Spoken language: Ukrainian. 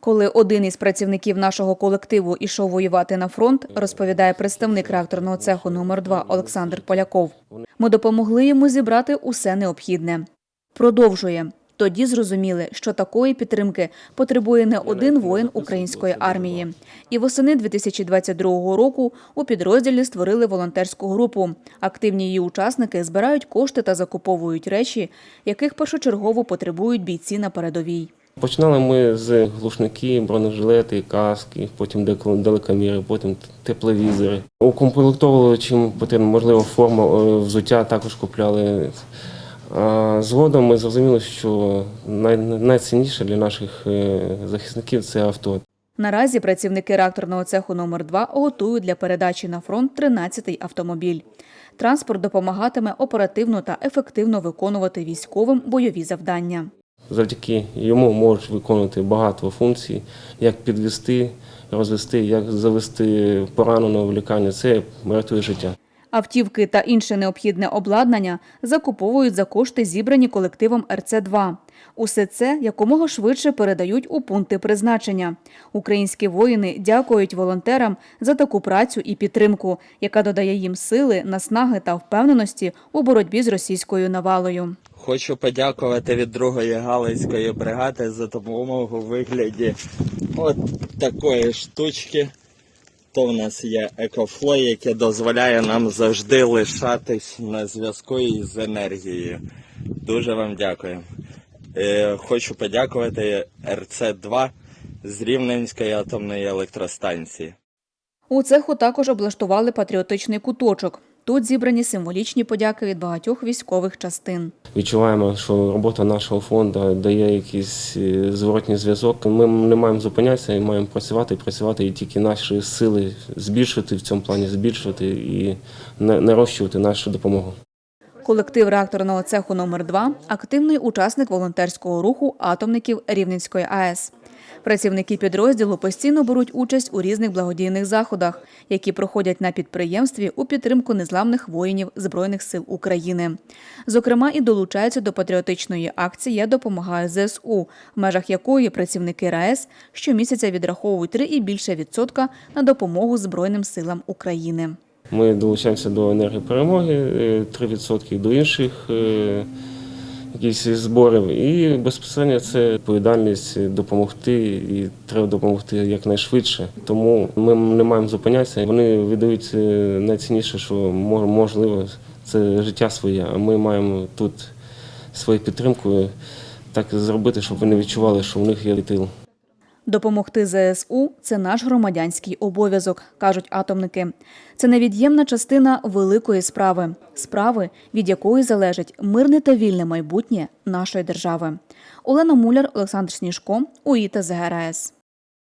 Коли один із працівників нашого колективу ішов воювати на фронт, розповідає представник реакторного цеху номер 2 Олександр Поляков. Ми допомогли йому зібрати усе необхідне. Продовжує. Тоді зрозуміли, що такої підтримки потребує не один воїн української армії. І восени 2022 року у підрозділі створили волонтерську групу. Активні її учасники збирають кошти та закуповують речі, яких першочергово потребують бійці на передовій. Починали ми з глушники, бронежилети, каски, потім далекоміри, потім тепловізори. Укомплектовували чим потрібно, можливо, форма е, взуття також купляли. А згодом ми зрозуміли, що най- найцінніше для наших е, захисників це авто. Наразі працівники реакторного цеху номер 2 готують для передачі на фронт 13-й автомобіль. Транспорт допомагатиме оперативно та ефективно виконувати військовим бойові завдання. Завдяки йому можуть виконувати багато функцій, як підвести, розвести, як завести пораненого в лікарню. Це рятує життя. Автівки та інше необхідне обладнання закуповують за кошти, зібрані колективом РЦ-2. Усе це якомога швидше передають у пункти призначення. Українські воїни дякують волонтерам за таку працю і підтримку, яка додає їм сили, наснаги та впевненості у боротьбі з російською навалою. Хочу подякувати від другої галицької бригади за допомогу у вигляді от такої штучки. То в нас є екофло, яке дозволяє нам завжди лишатись на зв'язку із енергією. Дуже вам дякую. Е, Хочу подякувати РЦ-2 з Рівненської атомної електростанції. У цеху також облаштували патріотичний куточок. Тут зібрані символічні подяки від багатьох військових частин. Відчуваємо, що робота нашого фонду дає якийсь е, зворотній зв'язок. Ми не маємо зупинятися і маємо працювати, працювати, і тільки наші сили збільшувати в цьому плані, збільшувати і на- нарощувати нашу допомогу. Колектив реакторного цеху номер 2 активний учасник волонтерського руху атомників Рівненської АЕС. Працівники підрозділу постійно беруть участь у різних благодійних заходах, які проходять на підприємстві у підтримку незламних воїнів Збройних сил України. Зокрема, і долучаються до патріотичної акції Я допомагаю ЗСУ, в межах якої працівники РаЕС щомісяця відраховують 3 і більше відсотка на допомогу Збройним силам України. Ми долучаємося до енергії перемоги, е, 3% до інших е, якихось зборів. І безпосередньо це відповідальність допомогти, і треба допомогти якнайшвидше. Тому ми не маємо зупинятися. Вони віддають е, найцінніше, що мо- можливо, це життя своє. А ми маємо тут свою підтримку так зробити, щоб вони відчували, що в них є тил. Допомогти ЗСУ це наш громадянський обов'язок, кажуть атомники. Це невід'ємна частина великої справи, справи, від якої залежить мирне та вільне майбутнє нашої держави. Олена Муляр, Олександр Сніжко, УІТА ЗГРАЕС.